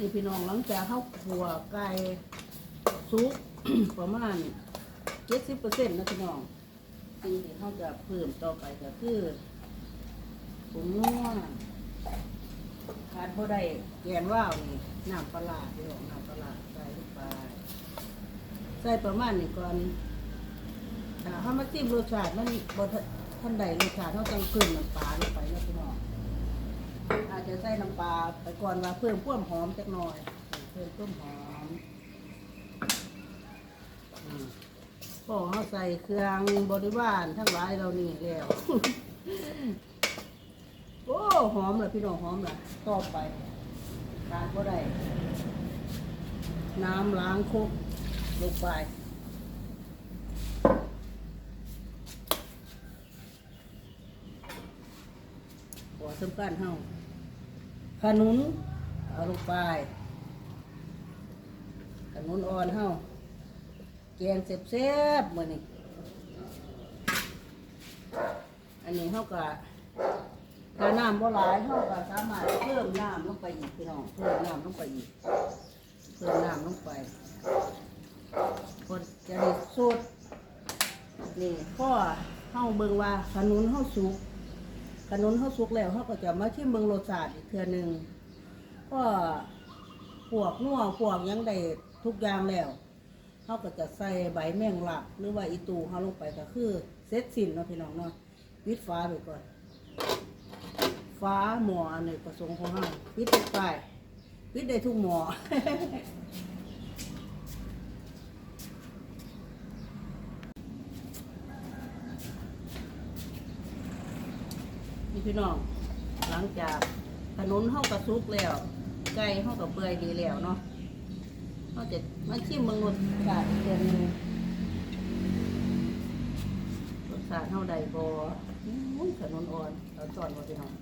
นี่พี่น้องหลังจากเข้าขัวไก่ซุก ประมาณเจ็ดสิบเปอร์เซ็นต์นะพี่น้องสิ่งที่เขาจะเพิ่มต่อไปก็คือผงนัวขาดบ่ได้แกนว่าวนี่น้ำปลาพี่น้องน้ำปลาใส่ลงไปใส่ประมาณนี้ก่อนถ้าเขามาจิ้มรสชาติมันบ่ทันท่านใดรสชาติเขาต้องเพิ่มน้ำปลาลงไปนะพี่น้อง อาจจะใส่น้ำปลาไปก่อนว่าเพิ่มความหอมจักหน่อย เพิ่มความหอมอืมพอเขาใส่เครื่องบริวารทั้งหลายเรานี่แล้ว โอ้หอมเลยพี่น้องหอมเลยต่อไปทานก็ได้ น้ำล้างคุกลงไปหัวสำคัญเฮา ขนุนเอาลงไปขนุนอ่อนเฮาแกงเสียบๆมื้อนี้อันนี้เฮาก็ถ้าน้ำบ่หลายเฮาก็สามารถเพิ่มน้ำลงไปอีกพี่น้องเพิ่มน้ำลงไปอีกเพิ่มน้ำลงไปคนจะได้สูตรนี่พ่อเฮาเบิ่งว่าขนุนเฮาสุก ขนุนเขาสุกแล้วเขาก็จะมาที่เมืองโรสชาติอีกเทือหนึ่งก็พวกนัวพวกยังได้ทุกอย่างแล้วเขาก็จะใส่ใบแมงลักหรือว่าอีตูเขาลงไปก็คือเซตสินเนาะพี่น้องเนาะปิดฟ้าไปก่อนฟ้าหมออันนี้ประสงค์ของเราปิดไปปิดได้ทุกหมอ พี่น้อง หลังจากขนุนห้องกระซุกแล้ว ไก่ห้องกับเปื่อยดีแล้วเนาะเขาจะมาชิมมืองรสชาติเดือนนึงรสชาติเท่าใดบอุ้ยขนุนอ่อนเราสอนว่าพี่น้อง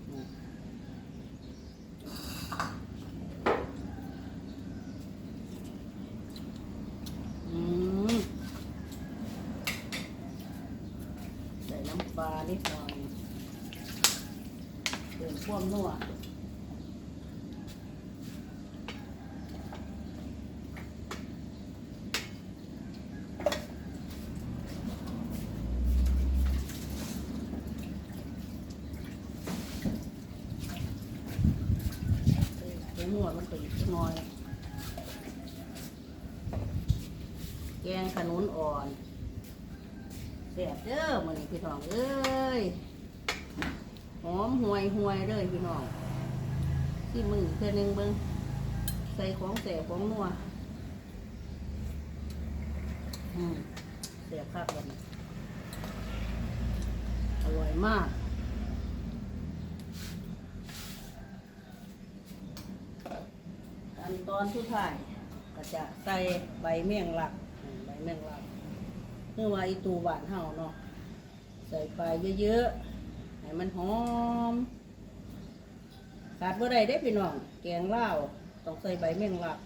ใส่น้ำปลานิดหน่อย เดินพ่วมนัวเดินนัวมันไปอีกหน่อย แกงขนุนอ่อนแซ่บเด้อมันนี้พี่น้องเอ้ย หอมห่วยห่วยเลยพี่น้องที่มือเท่อนึงเบิ้งใส่ของแสบของนัวอืมแสบคักแบบนี้อร่อยมากขั้นตอนสุดท้ายก็จะใส่ใบเมี่ยงหลักใบเมี่ยงหลักเนื่อว่าอีตูหวานเฮาเนาะใส่ไปเยอะๆ ให้มันหอมขาดบ่ได้เด้พี่น้อง แกงลาวต้องใส่ใบแมงลัก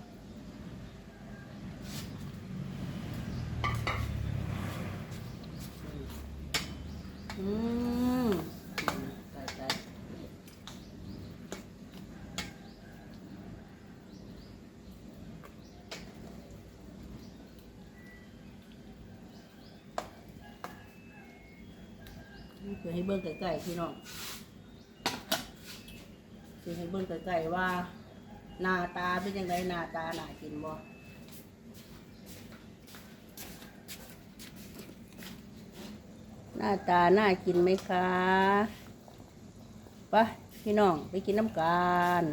อืมใส่ใส่ เพื่อให้เบิ่งไก่ๆพี่น้องสิให้เบิ่งไกลๆว่า หน้าตาเป็นยังไงหน้าตาหน่ากินบ่หน้าตาน่ากินไหมคะไปพี่น้องไปกินน้ำกัน